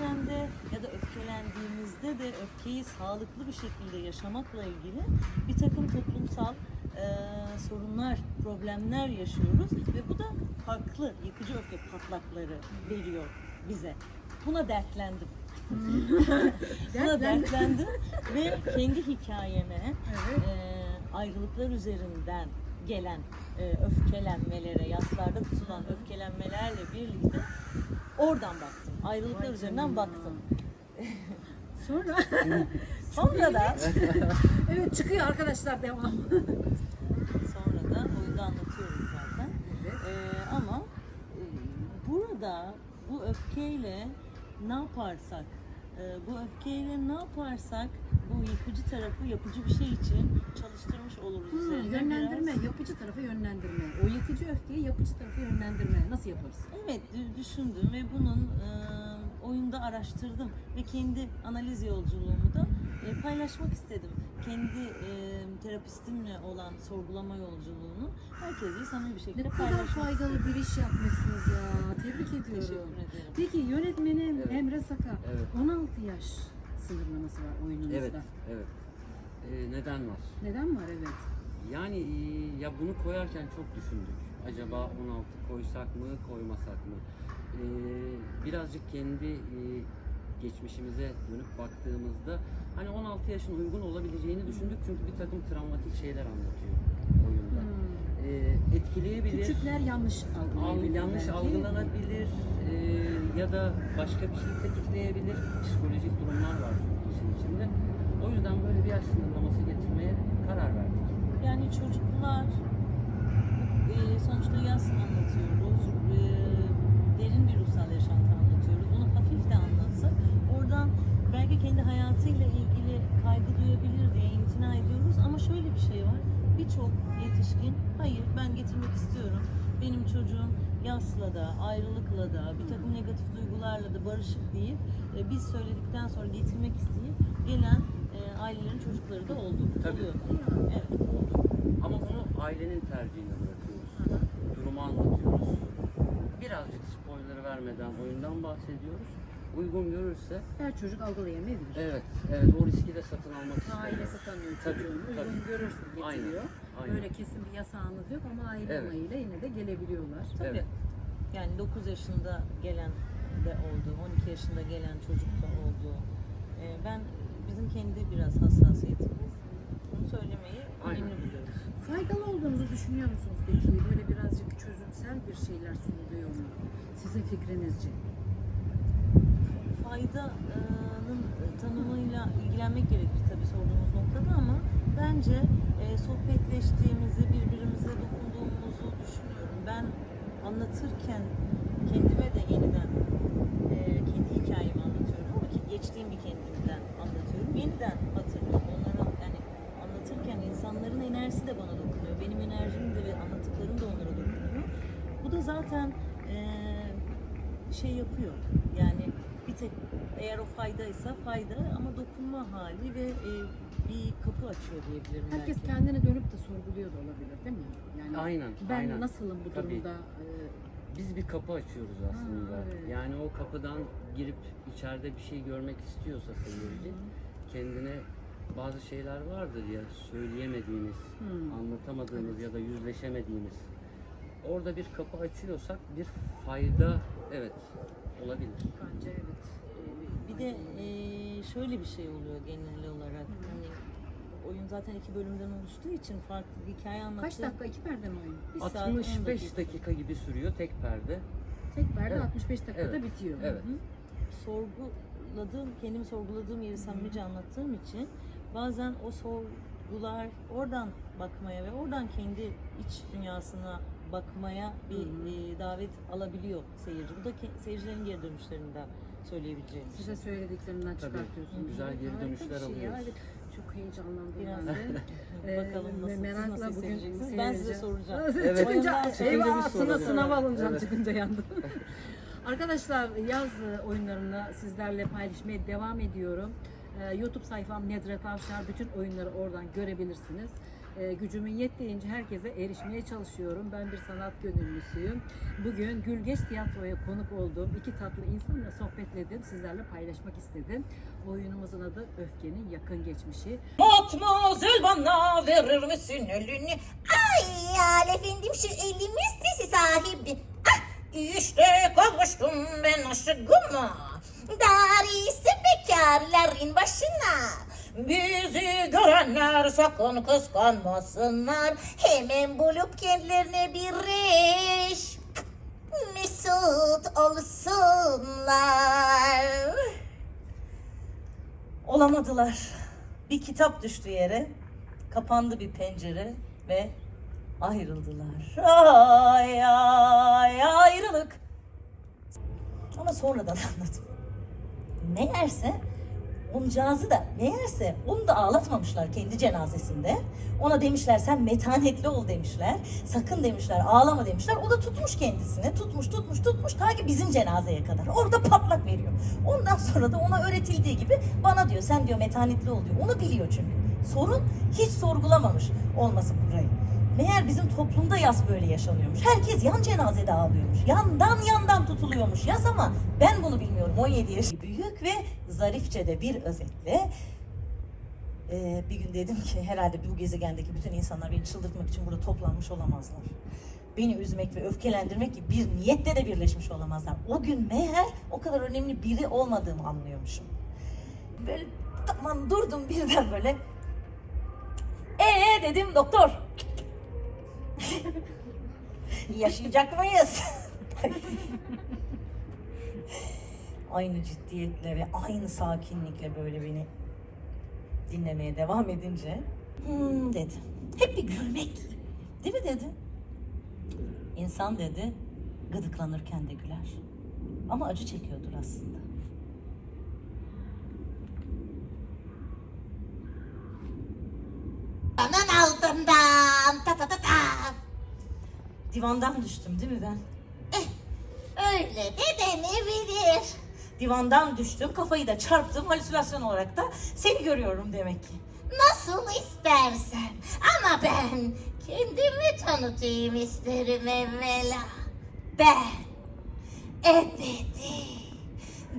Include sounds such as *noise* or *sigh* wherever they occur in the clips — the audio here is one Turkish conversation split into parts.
de ya da öfkelendiğimizde de öfkeyi sağlıklı bir şekilde yaşamakla ilgili bir takım toplumsal e, sorunlar, problemler yaşıyoruz ve bu da farklı yıkıcı öfke patlakları veriyor bize. Buna dertlendim. *laughs* Buna dertlendim ve kendi hikayeme Evet. e, ayrılıklar üzerinden gelen e, öfkelenmelere, yaslarda tutulan öfkelenmelerle birlikte oradan baktım. Ayrılıklar üzerinden baktım. *laughs* Sonra *laughs* Sonra da *laughs* evet çıkıyor arkadaşlar devam. sonra da oyunda anlatıyorum zaten. Evet. Ee, ama e, burada bu öfkeyle ne yaparsak, e, bu öfkeyle ne yaparsak bu yıkıcı tarafı yapıcı bir şey için çalıştırmış oluruz. Hmm. Yapıcı tarafı yönlendirme. O yıkıcı öfkeyi yapıcı tarafı yönlendirme. Nasıl yaparız? Evet dü- düşündüm ve bunun e, oyunda araştırdım ve kendi analiz yolculuğumu da e, paylaşmak istedim. Kendi e, terapistimle olan sorgulama yolculuğunu herkesle samimi bir Ne şekilde kadar paylaşmak faydalı istedim. bir iş yapmışsınız ya. Tebrik ediyorum. Teşekkür ederim. Peki yönetmenim Evet. Emre Saka Evet. 16 yaş sınırlaması var oyununuzda. Evet, evet. Ee, neden var? Neden var evet? Yani ya bunu koyarken çok düşündük. Acaba 16 koysak mı, koymasak mı? Ee, birazcık kendi e, geçmişimize dönüp baktığımızda hani 16 yaşın uygun olabileceğini düşündük çünkü bir takım travmatik şeyler anlatıyor oyunda. Hmm. Ee, etkileyebilir. Küçükler yanlış Al, algılayabilir yanlış belki. algılanabilir e, ya da başka bir şey tetikleyebilir. Psikolojik durumlar var çünkü işin içinde. O yüzden böyle bir yaş sınırlaması getirmeye karar verdik. Yani çocuklar e, sonuçta yaz anlatıyoruz. E, derin bir ruhsal yaşantı anlatıyoruz. Bunu hafif de anlatsak oradan belki kendi hayatıyla ilgili kaygı duyabilir diye imtina ediyoruz. Ama şöyle bir şey var. Birçok yetişkin hayır ben getirmek istiyorum. Benim çocuğum yasla da, ayrılıkla da, bir takım negatif duygularla da barışık deyip e, biz söyledikten sonra getirmek isteyip gelen e, ailelerin çocukları da oldu. Tabii. Oluyor. Evet. Oldu. Ama bunu ailenin tercihine bırakıyoruz. Durumu anlatıyoruz. Birazcık spoiler vermeden oyundan bahsediyoruz. Uygun görürse Her çocuk algılayamayabilir. evet, evet o riski de satın almak istiyoruz. Ailesi tanıyor Tabii, çocuğunu. tabii. Uygun görürsün Aynen, getiriyor. aynen. Böyle kesin bir yasağınız yok ama aile Evet. onayıyla yine de gelebiliyorlar. Tabii. Evet. Yani 9 yaşında gelen de oldu, 12 yaşında gelen çocuk da oldu. Ee, ben bizim kendi biraz hassasiyetimiz bunu söylemeyi Aynen. önemli buluyoruz. Düşünüyor musunuz peki? Böyle birazcık çözümsel bir şeyler sunuluyor mu? Sizin fikrinizce. Faydanın tanımıyla ilgilenmek gerekir tabii sorduğunuz noktada ama bence e, sohbetleştiğimizi, birbirimize dokunduğumuzu düşünüyorum. Ben anlatırken kendime de yeniden e, kendi hikayemi anlatıyorum ama ki geçtiğim bir kendimden anlatıyorum. Yeniden hatırlıyorum. Onlara yani anlatırken insanların enerjisi de bana dokunuyor. Benim enerjim de ve anlattıklarım da onlara dokunuyor. Bu da zaten e, şey yapıyor. Yani bir tek eğer o faydaysa fayda ama dokunma hali ve e, bir kapı açıyor diyebilirim Herkes belki. kendine dönüp de sorguluyor da olabilir değil mi? Yani Aynen, ben aynen. nasılım bu Tabii. durumda? Ee, Biz bir kapı açıyoruz aslında. evet. Yani o kapıdan girip içeride bir şey görmek istiyorsa seyirci kendine bazı şeyler vardır ya söyleyemediğimiz, Hmm. anlatamadığımız ya da yüzleşemediğimiz. Orada bir kapı açıyorsak bir fayda evet olabilir. Bence evet. Bir de e, şöyle bir şey oluyor genel olarak. Hani oyun zaten iki bölümden oluştuğu için farklı bir hikaye anlatıyor. Kaç dakika? iki perde mi oyun? Bir saat, on 65 dakika. dakika gibi sürüyor tek perde. Tek perde Evet. 65 dakikada Evet. bitiyor. Evet. Hı hı. sorguladığım, kendimi sorguladığım yeri samimice anlattığım için bazen o sorgular oradan bakmaya ve oradan kendi iç dünyasına bakmaya bir Hı hı. e, davet alabiliyor seyirci. Bu da ke- seyircilerin geri dönüşlerinden söyleyebileceğim bir şey. Size söylediklerinden Tabii, çıkartıyorsunuz. güzel geri harika bir dönüşler şey ya. alıyoruz. Evet, çok heyecanlandım Biraz ben de. *laughs* Bakalım nasıl, siz merakla nasıl bugün hissedeceksiniz? Ben size soracağım. *laughs* Evet. çıkınca Oyundan çıkınca eyvah sınav soracağız. sınav alınacağım Evet. çıkınca yandım. *laughs* Arkadaşlar yaz oyunlarını sizlerle paylaşmaya devam ediyorum. Ee, YouTube sayfam Nedret Avşar. Bütün oyunları oradan görebilirsiniz. E, gücümün yettiğince herkese erişmeye çalışıyorum. Ben bir sanat gönüllüsüyüm. Bugün Gülgeç Tiyatro'ya konuk olduğum iki tatlı insanla sohbetledim. Sizlerle paylaşmak istedim. Oyunumuzun adı Öfkenin Yakın Geçmişi. Matmazel bana verir misin elini? Ay ya efendim şu elimiz sesi sahibi. Ah, işte kavuştum ben aşkıma. Darisi bekarların başına. Bizi görenler sakın kıskanmasınlar. Hemen bulup kendilerine bir iş. Mesut olsunlar. Olamadılar. Bir kitap düştü yere, kapandı bir pencere ve ayrıldılar. Ay ay ayrılık. Ama sonradan *laughs* anladım. Meğerse oncağızı da meğerse onu da ağlatmamışlar kendi cenazesinde. Ona demişler sen metanetli ol demişler. Sakın demişler ağlama demişler. O da tutmuş kendisini. Tutmuş tutmuş tutmuş ta ki bizim cenazeye kadar. Orada patlak veriyor. Ondan sonra da ona öğretildiği gibi bana diyor sen diyor metanetli ol diyor. Onu biliyor çünkü. Sorun hiç sorgulamamış olması burayı. Meğer bizim toplumda yas böyle yaşanıyormuş. Herkes yan cenazede ağlıyormuş. Yandan yandan tutuluyormuş yas ama ben bunu bilmiyorum. 17 yaş büyük ve zarifçe de bir özetle ee, bir gün dedim ki herhalde bu gezegendeki bütün insanlar beni çıldırtmak için burada toplanmış olamazlar. Beni üzmek ve öfkelendirmek gibi bir niyette de birleşmiş olamazlar. O gün meğer o kadar önemli biri olmadığımı anlıyormuşum. Böyle tamam durdum birden böyle. Ee dedim doktor. Yaşayacak mıyız? aynı ciddiyetle ve aynı sakinlikle böyle beni dinlemeye devam edince hmm dedi. Hep bir gülmek. Değil mi dedi. İnsan dedi gıdıklanırken de güler. Ama acı çekiyordur aslında. Ta ta. Divandan düştüm değil mi ben? Öyle de denebilir. Divandan düştüm, kafayı da çarptım. Halüsinasyon olarak da seni görüyorum demek ki. Nasıl istersen. Ama ben kendimi tanıtayım isterim evvela. Ben ebedi,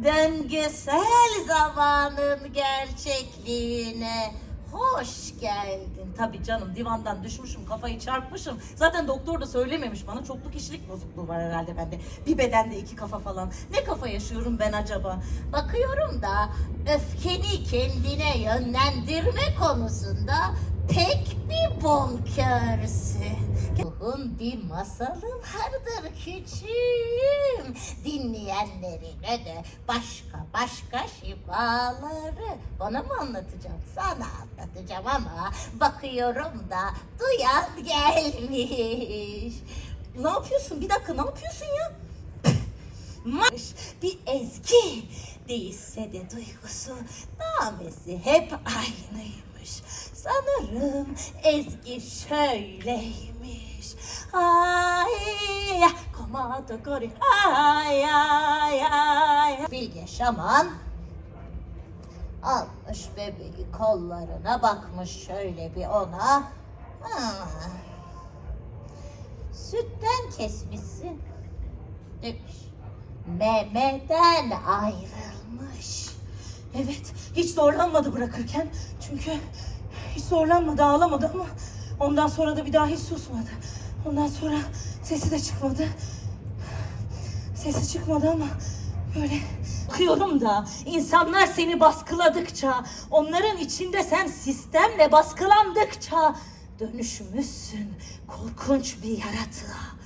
döngüsel zamanın gerçekliğine hoş geldin. Tabii canım divandan düşmüşüm, kafayı çarpmışım. Zaten doktor da söylememiş bana. Çoklu kişilik bozukluğu var herhalde bende. Bir bedende iki kafa falan. Ne kafa yaşıyorum ben acaba? Bakıyorum da öfkeni kendine yönlendirme konusunda pek bir bonkörsün. Ruhun bir masalı vardır küçüğüm. Dinleyenlerine de başka başka şifaları bana mı anlatacağım? Sana anlatacağım ama bakıyorum da duyan gelmiş. Ne yapıyorsun? Bir dakika ne yapıyorsun ya? Marş bir ezgi değilse de duygusu namesi hep aynıymış. Sanırım ezgi şöyleymiş. Ay komato kori ay ay ay. Bilge Şaman almış bebeği kollarına bakmış şöyle bir ona. Sütten kesmişsin demiş. Memeden ayrılmış. Evet hiç zorlanmadı bırakırken. Çünkü hiç zorlanmadı ağlamadı ama ondan sonra da bir daha hiç susmadı. Ondan sonra sesi de çıkmadı. Sesi çıkmadı ama böyle bakıyorum da insanlar seni baskıladıkça onların içinde sen sistemle baskılandıkça dönüşmüşsün korkunç bir yaratığa.